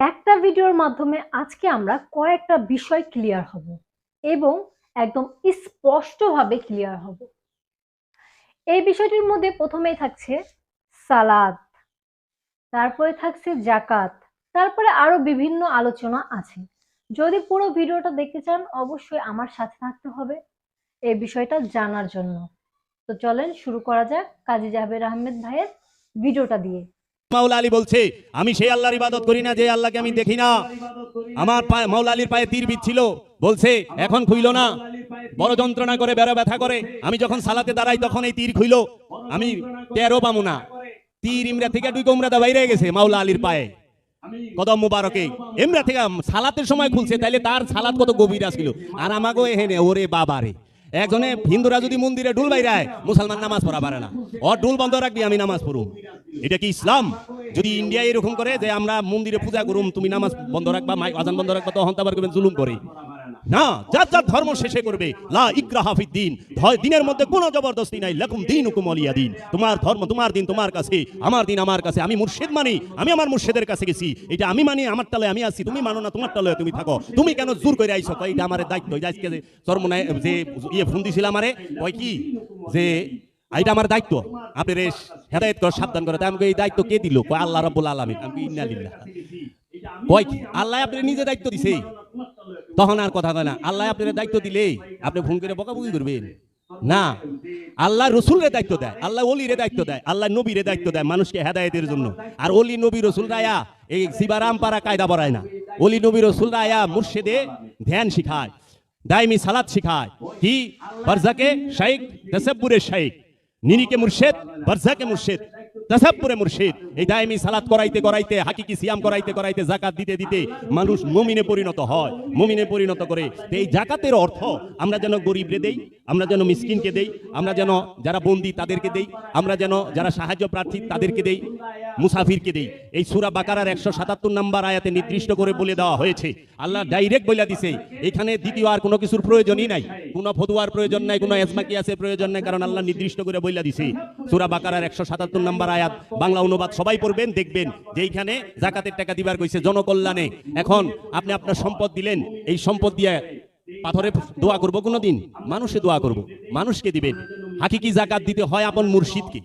একটা ভিডিওর মাধ্যমে আজকে আমরা কয়েকটা বিষয় ক্লিয়ার হব এবং একদম স্পষ্টভাবে ক্লিয়ার হব। এই বিষয়টির মধ্যে প্রথমেই থাকছে সালাদ, তারপরে থাকছে জাকাত, তারপরে আরও বিভিন্ন আলোচনা আছে। যদি পুরো ভিডিওটা দেখতে চান, অবশ্যই আমার সাথে থাকতে হবে এই বিষয়টা জানার জন্য। তো চলেন শুরু করা যাক কাজী জাবের আহমেদ ভাইয়ের ভিডিওটা দিয়ে। মাওলা আলী বলছে, আমি সেই আল্লাহর ইবাদত করি না যে আল্লাহকে আমি দেখি না। আমার পায়ে পায়ে তীর বিচ্ছিল, বলছে, এখন খুইল না। বড় যন্ত্রণা করে, বেড়া ব্যথা করে। আমি যখন সালাতে দাঁড়াই, তখন এই তীর খুইল। আমি টেরো পামু না। তীর ইমরা থেকে দুই কোমরা দা বাইরে গেছে মাওলা আলীর পায়ে। কদম মুবারকে। এমরা থেকে সালাতের সময় খুলছে, তাইলে তার সালাত কত গভীর ছিল আর আমাকেও এহেনে, ওরে বাবারে। একজনে হিন্দুরা যদি মন্দিরে ডুল বাইরায়, মুসলমান নামাজ পড়া পারে না। ও ডুল বন্ধ রাখবি, আমি নামাজ পড়ু। এটা কি ইসলাম? যদি ইন্ডিয়া এরকম করে যে আমরা মন্দিরে পূজা করুম, তুমি নামাজ বন্ধ রাখবা, মাইক আজান বন্ধ রাখবা তো আবার করবেন জুলুম করে। না যার যার ধর্ম শেষে করবে। লা ইকরা হাফিদ দিন। দিনের মধ্যে কোনো জবরদস্তি নাই। লাকুম দিন হুকুম অলিয়া দিন। তোমার ধর্ম তোমার দিন তোমার কাছে আমার দিন আমার কাছে। আমি মুর্শিদ মানি আমি আমার মুর্শিদের কাছে গেছি। এটা আমি মানি আমার তালে আমি আছি। তুমি মানো না তোমার তালে তুমি থাকো। তুমি কেন জোর করে আইছো? কয় এটা আমার দায়িত্ব। আজকে যে চরমনায় যে ইয়ে ফোন দিছিল আমারে কয় কি? যে এটা আমার দায়িত্ব। আপনার হেদায়ত করে সাবধান করে। তাই আমাকে এই দায়িত্ব কে দিল? কয় আল্লাহ রাব্বুল আলামিন। আমি কই, ইন্না লিল্লাহ। কয় কি? আল্লাহ আপনি নিজে দায়িত্ব দিছে। তখন আর কথা কয় না। আল্লাহ আপনার দায়িত্ব দিলেই আপনি ফোন করে বকাবকি করবেন। না, আল্লাহ রসুলের দায়িত্ব দেয়, আল্লাহ অলিরে দায়িত্ব দেয়, আল্লাহ নবীরে দায়িত্ব দেয় মানুষকে হেদায়েতের জন্য। আর অলি নবী রসুল রায়া, এই শিবারাম পাড়া কায়দা পড়ায় না। অলি নবী রসুল রায়া মুর্শিদে ধ্যান শিখায় দাইমি সালাদ শিখায়। কি? বারজাকে শাইক তসব্বুরে শাইক নিনিকে মুর্শেদ বারজাকে মুর্শেদ তাসাবপুরে মুর্শিদ। এই দায়মি সালাত করাইতে করাইতে, হাকিকি সিয়াম করাইতে করাইতে জাকাত দিতে দিতে মানুষ মুমিনে পরিণত হয়। মুমিনে পরিণত করে। এই জাকাতের অর্থ আমরা যেন গরিবরে দেই আমরা যেন মিসকিনকে দেই, আমরা যেন যারা বন্দি তাদেরকে দেই, আমরা যেন যারা সাহায্য প্রার্থী তাদেরকে দেই, মুসাফিরকে দেই। এই সুরা বাকারার একশো সাতাত্তর নাম্বার আয়াতে নির্দিষ্ট করে বলে দেওয়া হয়েছে, আল্লাহ ডাইরেক্ট বলে দিছে, এখানে দ্বিতীয় আর কোনো কিছুর প্রয়োজনই নাই, কোনো ফতুয়ার প্রয়োজন নাই, কোনো এজমাকিয়াসের প্রয়োজন নাই, কারণ আল্লাহ নির্দিষ্ট করে বলে দিছে। সুরা বাকারার একশো সাতাত্তর নাম্বার আয়াত, বাংলা অনুবাদ সবাই পড়বেন, দেখবেন যে এইখানে জাকাতের টাকা দিবার কইছে জনকল্যাণে। এখন আপনি আপনার সম্পদ দিলেন, এই সম্পদ দিয়ে পাথরে দোয়া করব কোনোদিন? মানুষে দোয়া করব। মানুষকে দিবেন। হাকিকি জাকাত দিতে হয় আপন মুর্শিদকে?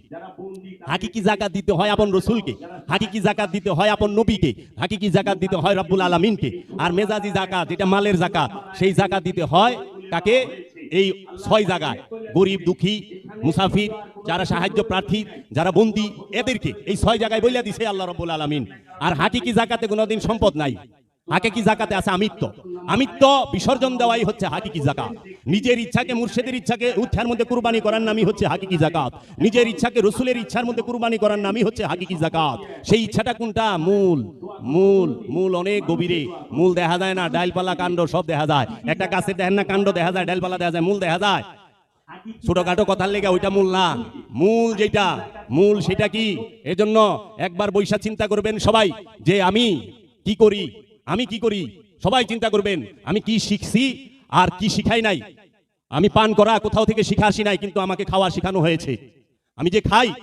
হাকিকি জাকাত দিতে হয় আপন রসুলকে? হাকিকি জাকাত দিতে হয় আপন নবীকে? হাকিকি জাকাত দিতে হয় রব্বুল আলামিনকে? আর মেজাজি জাকাত যেটা মালের জাকাত। সেই জাকাত দিতে হয় কাকে? এই ছয় জায়গায়। গরিব, দুঃখী, মুসাফির, যারা সাহায্য প্রার্থী, যারা বন্দি, এদেরকে। এই ছয় জায়গায় বইলা দিছে আল্লাহ রব্বুল আলামিন। আর হাকিকি জাকাতে কোনোদিন সম্পদ নাই? হাকিকি জাকাতে আছে? আমিত্ব। আমিত্ব বিসর্জন দেওয়াই হচ্ছে হাকিকি জাকাত। নিজের ইচ্ছাকে, মুর্শেদের ইচ্ছাকে উত্থার মধ্যে কুরবানি করার নামই হচ্ছে হাকিকি জাকাত। নিজের ইচ্ছাকে, রসুলের ইচ্ছার মধ্যে কুরবানি করার নামই হচ্ছে হাকিকি জাকাত। সেই ইচ্ছাটা কোনটা? মূল মূল মূল অনেক গভীরে। মূল দেখা যায় না, ডালপালা কাণ্ড সব দেখা যায়। একটা গাছের দেখেন না কাণ্ড দেখা যায়, ডালপালা দেখা যায়, মূল দেখা যায়। ছোটখাটো কথার লেগে ওইটা মূল না। মূল যেটা, মূল সেটা কি? এজন্য একবার বৈশা চিন্তা করবেন সবাই যে আমি কি করি? আমি কি করি? সবাই চিন্তা করবেন, আমি কি শিখছি আর কি শিখাই নাই? আমি পান করা কোথাও থেকে শিখা আসি নাই, কিন্তু আমাকে খাওয়া শিখানো হয়েছে। আমি যে খাই,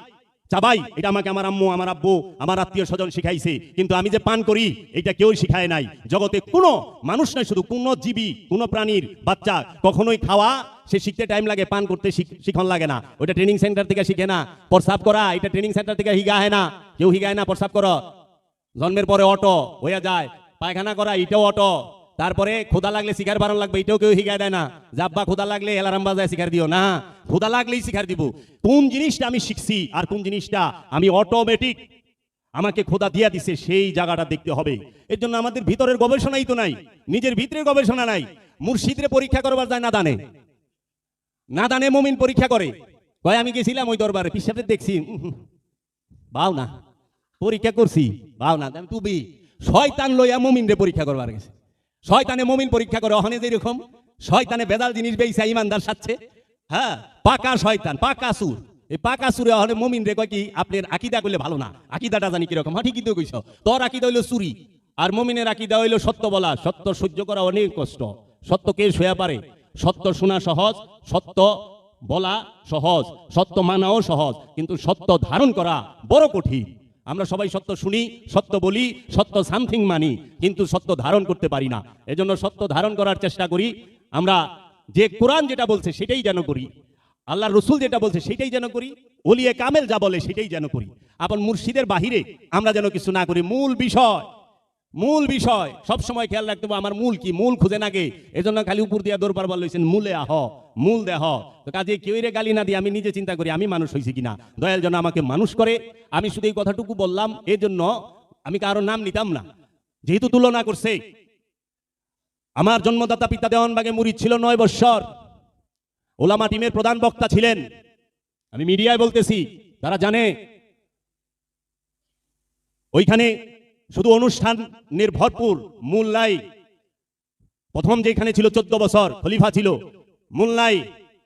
চাবাই, এটা আমাকে আমার আম্মু, আমার আব্বু, আমার আত্মীয় স্বজন শিখাইছে। কিন্তু আমি যে পান করি, এটা কেউ শিখায় নাই। জগতে কোনো মানুষ নয় শুধু কোনো জীবী, কোনো প্রাণীর বাচ্চা কখনোই খাওয়া, সে শিখতে টাইম লাগে, পান করতে শিখ- শিখন লাগে না। ওইটা ট্রেনিং সেন্টার থেকে শিখে না। প্রসাব করা, এটা ট্রেনিং সেন্টার থেকে হিগা হয় না। কেউ হিগায় না, প্রসাব করো। জন্মের পরে অটো হয়ে যায়। পায়খানা করা এটাও অটো। তারপরে খোদা লাগলে শিকার বারণ লাগবে এটাও কেউ শিখায় দেয় না। জাব্বা খোদা লাগলে এলারাম বাজায় শিকার দিও। না খোদা লাগলেই শিকার দিব। কোন জিনিসটা আমি শিখছি আর কোন জিনিসটা আমি অটোমেটিক আমাকে খোদা দিয়া দিছে, সেই জায়গাটা দেখতে হবে। এর জন্য আমাদের ভিতরের গবেষণাই তো নাই, নিজের ভিতরের গবেষণা নাই। মুর্শিদরে পরীক্ষা করবার যায় না দানে। না দানে মমিন পরীক্ষা করে। কয়, আমি গেছিলাম ওই দরবারে পিসাবে দেখছি বাও না পরীক্ষা করছি। বাও না তুবি শয়তান লইয়া মমিনরে পরীক্ষা করবার গেছে। শয়তানে মমিন পরীক্ষা করে অহনে যেরকম, শয়তানে বেদাল জিনিস বেইছে, ইমানদার সাথে হ্যাঁ পাকা শয়তান, পাকা সুর। এই পাকা সুরে অহনে মমিন রে কয় কি, আপনার আকিদা করলে ভালো না। আকিদাটা জানি কীরকম। হ্যাঁ ঠিকই তো কইছ। তোর আকিদা হইল চুরি, আর মমিনের আকিদা হইল সত্য বলা। সত্য সহ্য করা অনেক কষ্ট। সত্য কে শোয়া পারে। সত্য শোনা সহজ, সত্য বলা সহজ, সত্য মানাও সহজ, কিন্তু সত্য ধারণ করা বড় কঠিন। আমরা সবাই সত্য শুনি, সত্য বলি, সত্য সামথিং মানি, কিন্তু সত্য ধারণ করতে পারি না। এজন্য সত্য ধারণ করার চেষ্টা করি। আমরা যে কোরআন যেটা বলছে সেটাই যেন করি। আল্লাহ রসুল যেটা বলছে সেটাই যেন করি। ওলিয়ে কামেল যা বলে সেটাই যেন করি। আপন মুর্শিদের বাহিরে আমরা যেন কিছু না করি। মূল বিষয় মূল বিষয় সব সময় খেয়াল রাখতে হবে আমার মূল কি, মূল খুঁজে নাগে এজন্য খালি উপর দিয়া দৌড় পারবার লইছেন মূলে আহ, মূল দেহ। তো কাজে কেউ রে গালি না দিয়ে আমি নিজে চিন্তা করি, আমি মানুষ হয়েছি কিনা? দয়াল যেন আমাকে মানুষ করে। আমি শুধু এই কথাটুকু বললাম, এজন্য আমি কারও নাম নিতাম না। যেহেতু তুলনা করছে, আমার জন্মদাতা পিতা দেওয়ানবাগে মুড়ি ছিল নয় বৎসর। ওলামা টিমের প্রধান বক্তা ছিলেন। আমি মিডিয়ায় বলতেছি, তারা জানে। ওইখানে শুধু অনুষ্ঠানের ভরপুর মূল নাই প্রথম যেখানে ছিল চোদ্দ বছর খলিফা ছিল মূল নাই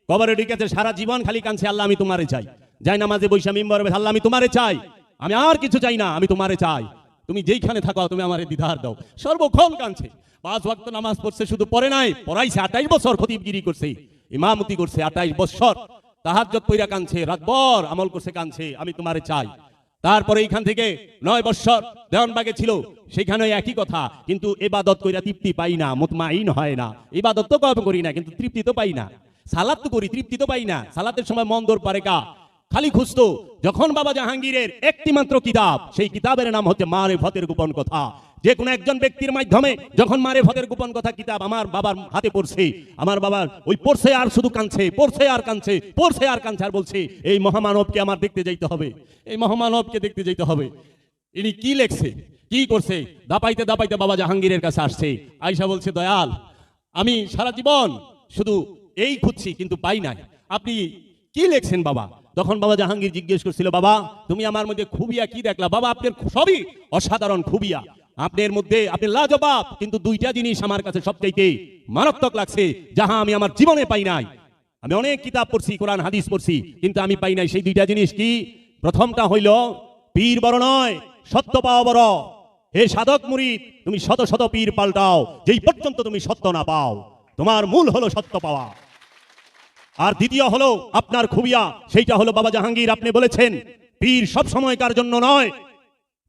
কবরে ঢুকেছে সারা জীবন খালি কানছে আল্লাহ, আমি তোমারে চাই। যাই নামাজে বৈশা মিম্বর আল্লাহ, আমি তোমারে চাই। আমি আর কিছু চাই না, আমি তোমারে চাই। তুমি যেইখানে থাকো, তুমি আমারে দিধার দাও। সর্বক্ষণ কানছে পাঁচ ওয়াক্ত নামাজ পড়ছে, শুধু পড়ে নাই, পড়াইছে আঠাইশ বছর, খতিবগিরি করছে, ইমামতি করছে আঠাইশ বছর। তাহাজ্জত পইরা কানছে রাতভর আমল করছে কানছে আমি তোমারে চাই। তারপরে এইখান থেকে নয় বৎসর দেওয়ানবাগে ছিল সেখানে একই কথা, কিন্তু এবাদত কইরা তৃপ্তি পাই না, মোতমাইন হয় না। এবাদত তো কম করি না, কিন্তু তৃপ্তি তো পাই না। সালাদ তো করি, তৃপ্তি তো পাই না। সালাতের সময় মন দোর পারে কা? খালি খুঁজতো, যখন বাবা জাহাঙ্গীরের একটি মাত্র কিতাব, সেই কিতাবের নাম হচ্ছে মারে ফতের গোপন কথা। যে কোনো একজন ব্যক্তির মাধ্যমে যখন মারে ফতের গোপন কথা কিতাব আমার বাবার হাতে পড়ছে, আমার বাবার ওই পড়ছে আর শুধু কাঁদছে, পড়ছে আর কানছে পড়ছে আর কানছে আর বলছে, এই মহামানবকে আমার দেখতে যাইতে হবে, এই মহামানবকে দেখতে যাইতে হবে। ইনি কি লেখছে, কি করছে? দাপাইতে দাপাইতে বাবা জাহাঙ্গীরের কাছে আসছে আয়সা বলছে, দয়াল, আমি সারা জীবন শুধু এই খুঁজছি, কিন্তু পাই নাই। আপনি কি লেখছেন বাবা? তখন বাবা জাহাঙ্গীর জিজ্ঞেস করছিল, বাবা, তুমি আমার মধ্যে খুবিয়া কি দেখলা? বাবা, আপনার সবই অসাধারণ খুবিয়া। আপনার মধ্যে আপনি লাজবাব, কিন্তু দুইটা জিনিস আমার কাছে সবচাইতে মারাত্মক লাগছে, যাহা আমি আমার জীবনে পাই নাই। আমি অনেক কিতাব পড়ছি, কোরআন, হাদিস পড়ছি, কিন্তু আমি পাই নাই সেই দুইটা জিনিস কি? প্রথমটা হইল, পীর বড় নয়, সত্য পাওয়া বড়। হে সাধক মুরিদ, তুমি শত শত পীর পাল্টাও, যেই পর্যন্ত তুমি সত্য না পাও। তোমার মূল হলো সত্য পাওয়া। আর দ্বিতীয় হলো আপনার খুবিয়া, সেইটা হলো বাবা জাহাঙ্গীর। আপনি বলেছেন, পীর সব সময়কার জন্য নয়।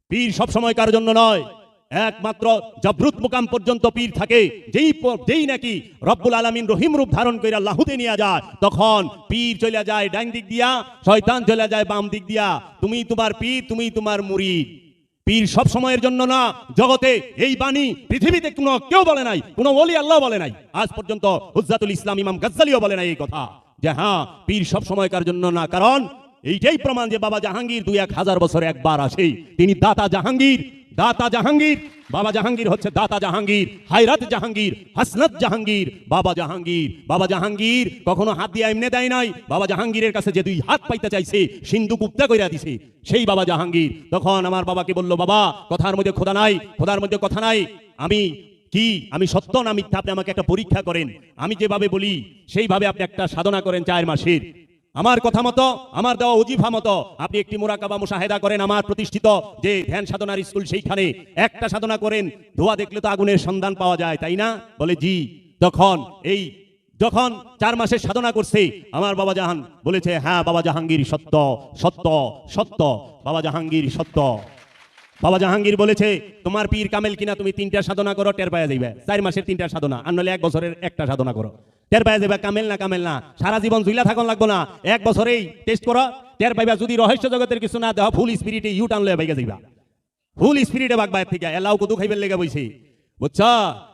পীর সব সময়কার জন্য নয়। একমাত্র জবরুত মুকাম পর্যন্ত পীর থাকে, যেই যেই নাকি রব্বুল আলামিন রহিম রূপ ধারণ করে লাহুতে নিয়ে যায়, তখন পীর চলে যায় ডান দিক দিয়া, শয়তান চলে যায় বাম দিক দিয়া, তুমি তোমার পীর, তুমি তোমার মুরিদ। পীর সব সময়ের জন্য না, জগতে এই বাণী পৃথিবীতে কোনো কেউ বলে নাই, কোনো ওলি আল্লাহ বলে নাই। আজ পর্যন্ত হুজ্জাতুল ইসলাম ইমাম গাজ্জালিও বলে নাই এই কথা, যে হ্যাঁ পীর সব সময়কার জন্য না, কারণ এইটাই প্রমাণ যে বাবা জাহাঙ্গীর দুই এক হাজার বছরে একবার আসে তিনি দাতা জাহাঙ্গীর দাতা জাহাঙ্গীর, বাবা জাহাঙ্গীর হচ্ছে দাতা জাহাঙ্গীর, হায়রাত জাহাঙ্গীর, হাসনাত জাহাঙ্গীর, বাবা জাহাঙ্গীর বাবা জাহাঙ্গীর, কখনো হাত দিয়ে এমনি দেয় নাই, বাবা জাহাঙ্গীরের কাছে যে দুই হাত পাইতে চাইছে, সিন্ধু কুপ্তা কইরা দিছে, সেই বাবা জাহাঙ্গীর। তখন আমার বাবাকে বলল, বাবা, কথার মধ্যে খোদা নাই, খোদার মধ্যে কথা নাই। আমি কি? আমি সত্য না মিথ্যা? আপনি আমাকে একটা পরীক্ষা করেন। আমি যেভাবে বলি, সেইভাবে আপনি একটা সাধনা করেন চার মাসের। আমার কথা মতো, আমার দেওয়া অজিফা মতো আপনি একটি মোরাকাবা মুশাহেদা করেন আমার প্রতিষ্ঠিত যে ধ্যান সাধনার স্কুল সেইখানে। একটা সাধনা করেন, ধোয়া দেখলে তো আগুনের সন্ধান পাওয়া যায়, তাই না? বলে, জি। তখন এই, যখন চার মাসের সাধনা করছে, আমার বাবা জাহান বলেছে হ্যাঁ বাবা জাহাঙ্গীর সত্য সত্য সত্য, বাবা জাহাঙ্গীর সত্য। বাবা জাহাঙ্গীর বলেছে, তোমার পীর কামেল কিনা তুমি তিনটা সাধনা করো, টের পাওয়া যাইবে। চার মাসের তিনটা সাধনা, আর নলে এক বছরের একটা সাধনা করো। টের পাওয়া যাবে কামেল না কামেল না। সারা জীবন জুইলা থাকুন লাগবো না। এক বছরেই টেস্ট করো। টের পাইবা যদি রহস্য জগতের কিছু না দেওয়া ফুল স্পিরিটে ইউ টান লয়ে বাইকে যাইবা। ফুল স্পিরিটে বাগ বাইর থেকে, এলাও কদু খাইবার লেগে বইছে। বুঝছ?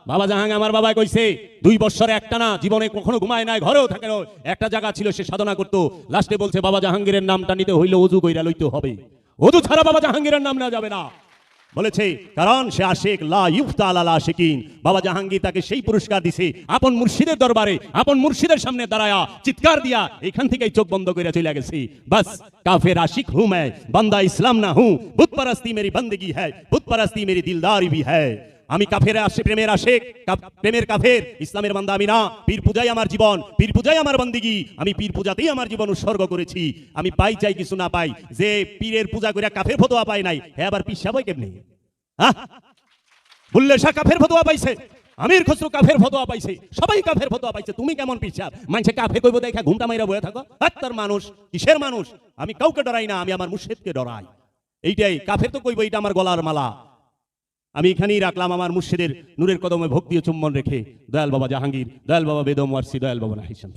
বাবা জাহাং আমার বাবা কইছে, দুই বছরে একটা না, জীবনে কখনো ঘুমায় নাই, ঘরেও থাকে না। একটা জায়গা ছিল, সে সাধনা করতো। লাস্টে বলছে, বাবা জাহাঙ্গীরের নামটা নিতে হইলে অজু কইরা লইতে হবে। অজু ছাড়া বাবা জাহাঙ্গীরের নাম না যাবে না। বলেছে, কারণ সে আশেক লাফতালা শিকিন বাবা জাহাঙ্গীর তাকে সেই পুরস্কার দিছে। আপন মুর্শিদের দরবারে, আপন মুর্শিদের সামনে দাঁড়ায়া চিৎকার দিয়া এখান থেকে চোখ বন্ধ করে চলে গেছি। বাস, কাফের আশিক হুম বান্দা ইসলাম না হুঁ বুধ পরস্তি মেরি বন্দগি হ্যাঁ বুধ পরস্তি মেরি দিলদারি ভি হ্যাঁ আমি কাফের আসে, প্রেমের আশেক প্রেমের কাফের। ইসলামের বান্দা আমি না। পীর পূজাই আমার জীবন। পীর পূজাই আমার বন্দিগি। আমি পীর পূজাতেই আমার জীবন উৎসর্গ করেছি। আমি পাই, চাই কিছু না পাই। যে পীরের পূজা করে কাফের ফতোয়া পাই নাই হ্যাঁ আবার পিসা বই কেমনি? বুল্লে শাহ কাফের ফতোয়া পাইছে। আমির খসরু কাফের ফতোয়া পাইছে। সবাই কাফের ফতোয়া পাইছে। তুমি কেমন পিসাব মানুষে কাফে কইব দেখা, ঘুমটা মাইরা বয়ে থাকো। আর মানুষ, কিসের মানুষ? আমি কাউকে ডরাই না, আমি আমার মুর্শিদকে ডরাই। এইটাই, কাফের তো কইব, এইটা আমার গলার মালা। আমি এখানেই রাখলাম আমার মুর্শিদের নূরের কদমে ভক্তি ও চুম্বন রেখে। দয়াল বাবা জাহাঙ্গীর, দয়াল বাবা বেদম ওয়ার্সি, দয়াল বাবা নাহি নাহিসাম